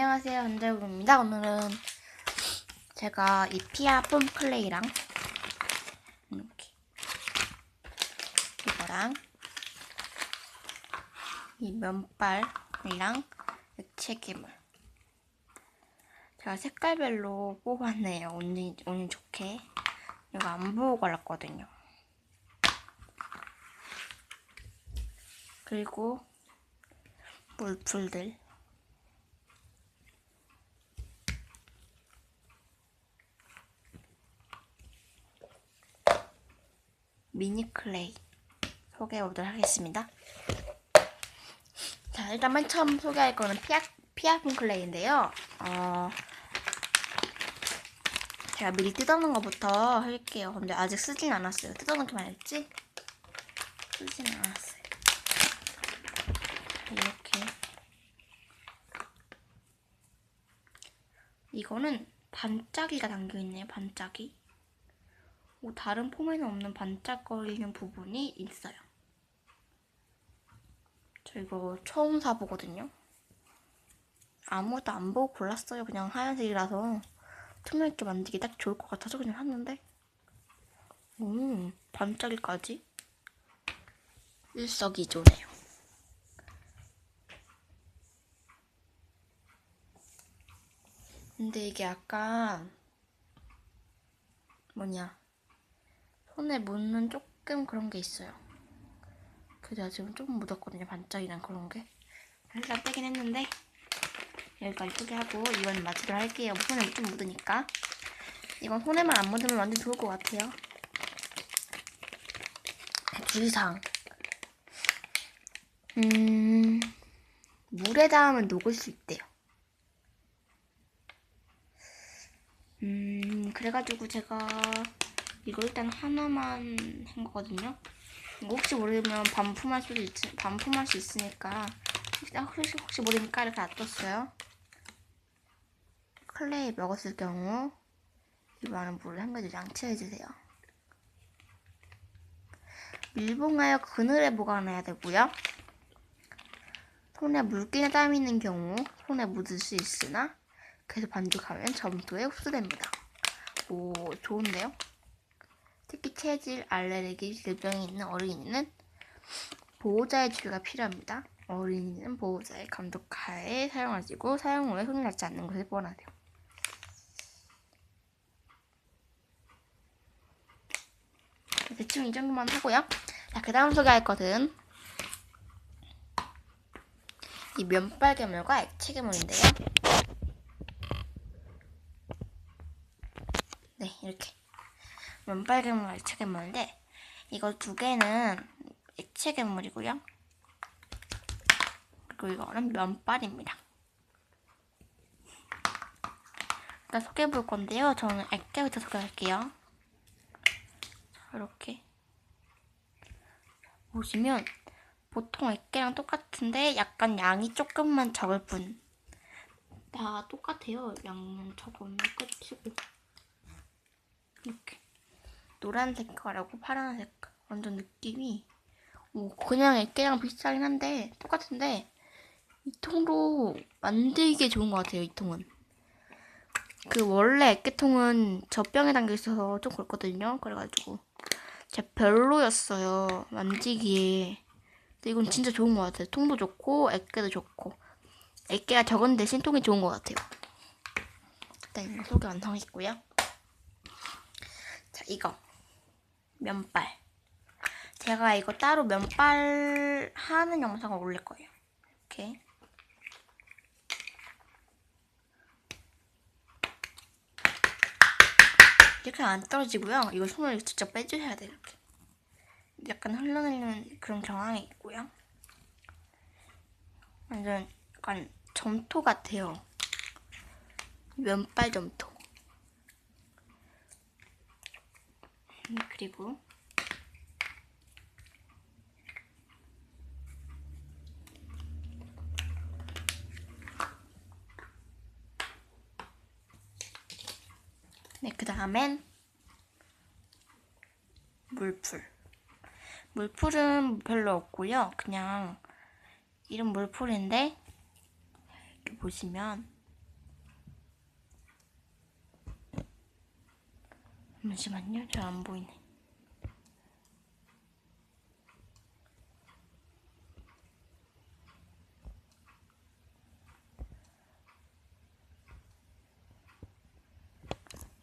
안녕하세요, 안재욱입니다. 오늘은 제가 이 피아 폼 클레이랑 이렇게 이거랑 이 면발이랑 액체 괴물 제가 색깔별로 뽑았네요. 운이, 운이 좋게 이거 안 보고 갈랐거든요. 그리고 물풀들 미니 클레이 소개해 보도록 하겠습니다. 자, 일단 맨 처음 소개할 거는 피아, 피아폰 클레이인데요. 어, 제가 미리 뜯어놓은 것부터 할게요. 근데 아직 쓰진 않았어요. 뜯어놓기만 했지? 쓰진 않았어요. 이렇게. 이거는 반짝이가 담겨있네요. 반짝이. 뭐 다른 폼에는 없는 반짝거리는 부분이 있어요. 저 이거 처음 사보거든요. 아무것도 안 보고 골랐어요. 그냥 하얀색이라서 투명하게 만들기 딱 좋을 것 같아서 그냥 샀는데 음 반짝이까지 일석이조네요. 근데 이게 약간 뭐냐 손에 묻는 조금 그런 게 있어요. 그래서 지금 좀 묻었거든요. 반짝이랑 그런 게. 일단 빼긴 했는데 여기까지 소개하고 이건 마치도록 할게요. 손에 좀 묻으니까. 이건 손에만 안 묻으면 완전 좋을 것 같아요. 주의사항. 음, 물에 닿으면 녹을 수 있대요. 음, 그래가지고 제가 이거 일단 하나만 한 거거든요. 이거 혹시 모르면 반품할 수도 있, 반품할 수 있으니까 혹시, 혹시 모르니까 이렇게 놔뒀어요. 클레이 먹었을 경우 이 많은 물을 한 가지 양치해주세요. 밀봉하여 그늘에 보관해야 되고요. 손에 물기나 땀이 있는 경우 손에 묻을 수 있으나 계속 반죽하면 점토에 흡수됩니다. 오, 좋은데요? 특히 체질, 알레르기 질병이 있는 어린이는 보호자의 치료가 필요합니다. 어린이는 보호자의 감독하에 사용하시고 사용 후에 손이 닿지 않는 것을 보완하세요. 대충 이 정도만 하고요. 자, 그 다음 소개할 것은 이 면발 괴물과 액체 괴물인데요. 네, 이렇게. 면발 괴물, 액체 괴물인데, 이거 두 개는 액체 괴물이고요. 그리고 이거는 면발입니다. 일단 소개해 볼 건데요. 저는 액체부터 소개할게요. 자, 이렇게. 보시면, 보통 액계랑 똑같은데 약간 양이 조금만 적을 뿐. 다 똑같아요. 양은 적으면 끝이고. 이렇게. 노란 색깔하고 파란 색깔. 완전 느낌이 뭐 그냥 액계랑 비슷하긴 한데 똑같은데 이 통도 만들기 좋은 것 같아요. 이 통은. 그 원래 액계통은 젖병에 담겨 있어서 좀 그렇거든요. 그래가지고 제가 별로였어요. 만지기에. 근데 이건 진짜 좋은 것 같아요. 통도 좋고 액계도 좋고 액계가 적은 대신 통이 좋은 것 같아요. 일단 이거 소개 완성했고요. 자 이거 면발. 제가 이거 따로 면발 하는 영상을 올릴 거예요. 이렇게. 이렇게 안 떨어지고요. 이거 손을 직접 빼주셔야 돼요. 이렇게. 약간 흘러내리는 그런 경향이 있고요. 완전 약간 점토 같아요. 면발 점토. 그리고 네, 그 다음엔 물풀. 물풀은 별로 없고요. 그냥 이름 물풀인데 이렇게 보시면 잠시만요. 잘 안 보이네.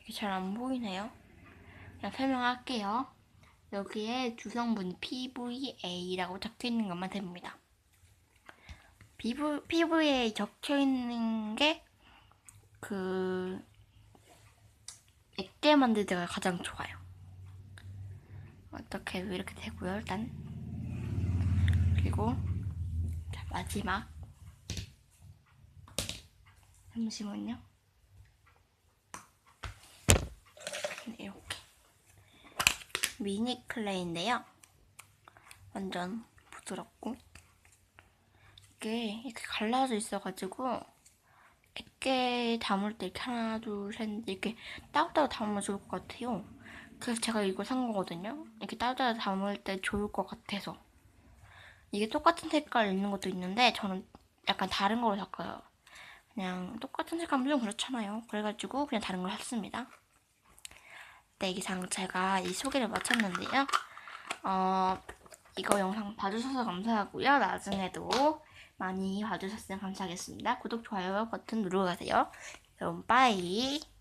이게 잘 안 보이네요. 그냥 설명할게요. 여기에 주성분 PVA라고 적혀 있는 것만 됩니다. PV, PVA 적혀 있는 게 그 만들 때가 가장 좋아요. 어떻게 이렇게 되고요, 일단. 그리고 자, 마지막 잠시만요. 네, 이렇게 미니 클레이인데요. 완전 부드럽고 이게 이렇게 갈라져 있어가지고 액게 담을 때 이렇게 하나 둘셋 이렇게 따로따로 담으면 좋을 것 같아요. 그래서 제가 이거 산 거거든요. 이렇게 따로따로 담을 때 좋을 것 같아서 이게 똑같은 색깔 있는 것도 있는데 저는 약간 다른 걸로 샀어요. 그냥 똑같은 색깔은 좀 그렇잖아요. 그래가지고 그냥 다른 걸 샀습니다. 네, 이상 제가 이 소개를 마쳤는데요. 어, 이거 영상 봐주셔서 감사하고요. 나중에도 많이 봐주셨으면 감사하겠습니다. 구독, 좋아요 버튼 누르고 가세요. 그럼 빠이.